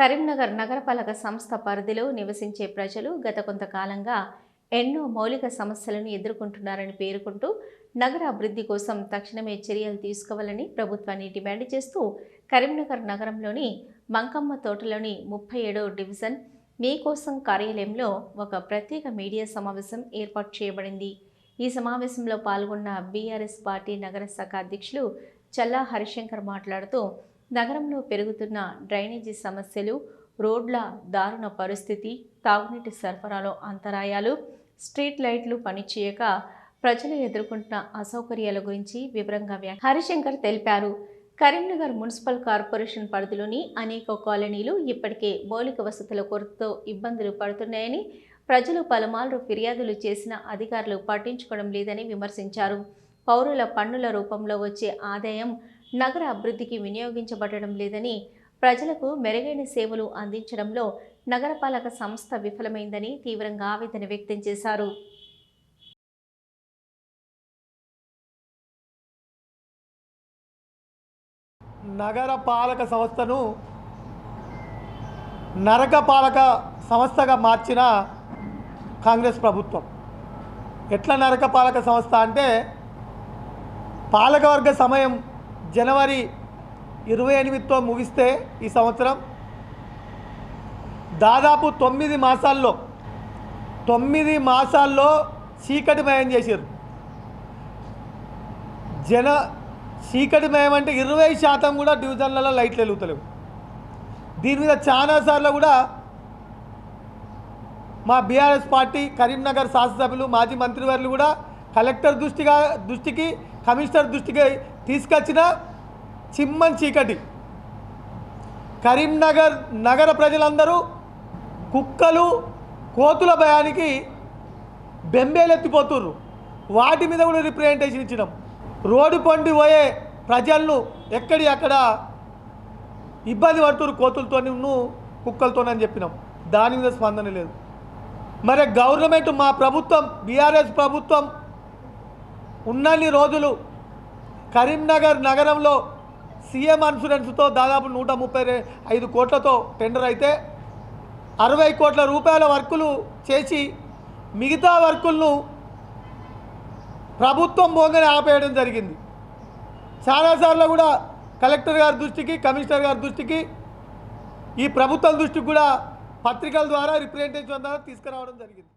కరీంనగర్ నగరపాలక సంస్థ పరిధిలో నివసించే ప్రజలు గత కొంతకాలంగా ఎన్నో మౌలిక సమస్యలను ఎదుర్కొంటున్నారని పేర్కొంటూ నగర అభివృద్ధి కోసం తక్షణమే చర్యలు తీసుకోవాలని ప్రభుత్వాన్ని డిమాండ్ చేస్తూ కరీంనగర్ నగరంలోని మంకమ్మ తోటలోని ముప్పై ఏడో డివిజన్ మీకోసం కార్యాలయంలో ఒక ప్రత్యేక మీడియా సమావేశం ఏర్పాటు చేయబడింది. ఈ సమావేశంలో పాల్గొన్న బీఆర్ఎస్ పార్టీ నగర శాఖ అధ్యక్షులు చల్లా హరిశంకర్ మాట్లాడుతూ నగరంలో పెరుగుతున్న డ్రైనేజీ సమస్యలు రోడ్ల దారుణ పరిస్థితి తాగునీటి సరఫరాలో అంతరాయాలు స్ట్రీట్ లైట్లు పనిచేయక ప్రజలు ఎదుర్కొంటున్న అసౌకర్యాల గురించి వివరంగా వ్యాఖ్య హరిశంకర్ తెలిపారు. కరీంనగర్ మున్సిపల్ కార్పొరేషన్ పరిధిలోని అనేక కాలనీలు ఇప్పటికే మౌలిక వసతుల కొరతతో ఇబ్బందులు పడుతున్నాయని ప్రజలు పలుమార్లు ఫిర్యాదులు చేసిన అధికారులు పట్టించుకోవడం లేదని విమర్శించారు. పౌరుల పన్నుల రూపంలో వచ్చే ఆదాయం నగర అభివృద్ధికి వినియోగించబడడం లేదని ప్రజలకు మెరుగైన సేవలు అందించడంలో నగరపాలక సంస్థ విఫలమైందని తీవ్రంగా ఆవేదన వ్యక్తం చేశారు. నగర పాలక సంస్థను నరక పాలక సంస్థగా మార్చిన కాంగ్రెస్ ప్రభుత్వం. ఎట్లా నరక పాలక సంస్థ అంటే పాలకవర్గ సమయం జనవరి ఇరవై ఎనిమిదితో ముగిస్తే ఈ సంవత్సరం దాదాపు తొమ్మిది మాసాల్లో తొమ్మిది మాసాల్లో చీకటిమయం చేశారు జన చీకటిమయం అంటే ఇరవై శాతం కూడా డివిజన్లలో లైట్లు వెలుగుతలేవు. దీని మీద చాలాసార్లు కూడా మా బీఆర్ఎస్ పార్టీ కరీంనగర్ శాసనసభ్యులు మాజీ మంత్రివర్యులు కూడా కలెక్టర్ దృష్టిగా దృష్టికి కమిషనర్ దృష్టికి తీసుకొచ్చిన చిమ్మన్ చీకటి. కరీంనగర్ నగర ప్రజలందరూ కుక్కలు కోతుల భయానికి బెంబేలెత్తిపోతుర్రు. వాటి మీద కూడా రిప్రజెంటేషన్ ఇచ్చినాం. రోడ్డు పండి పోయే ప్రజలను ఎక్కడి అక్కడ ఇబ్బంది పడుతున్నారు కోతులతోనూ కుక్కలతోనని చెప్పినాం. దాని మీద స్పందన లేదు. మరి గవర్నమెంట్ మా ప్రభుత్వం బీఆర్ఎస్ ప్రభుత్వం ఉన్నన్ని రోజులు కరీంనగర్ నగరంలో సీఎం ఇన్సూరెన్స్తో దాదాపు నూట ముప్పై ఐదు కోట్లతో టెండర్ అయితే అరవై కోట్ల రూపాయల వర్కులు చేసి మిగతా వర్కులను ప్రభుత్వం పోగానే ఆపేయడం జరిగింది. చాలాసార్లు కూడా కలెక్టర్ గారి దృష్టికి కమిషనర్ గారి దృష్టికి ఈ ప్రభుత్వం దృష్టికి కూడా పత్రికల ద్వారా రిప్రజెంటేషన్ ద్వారా తీసుకురావడం జరిగింది.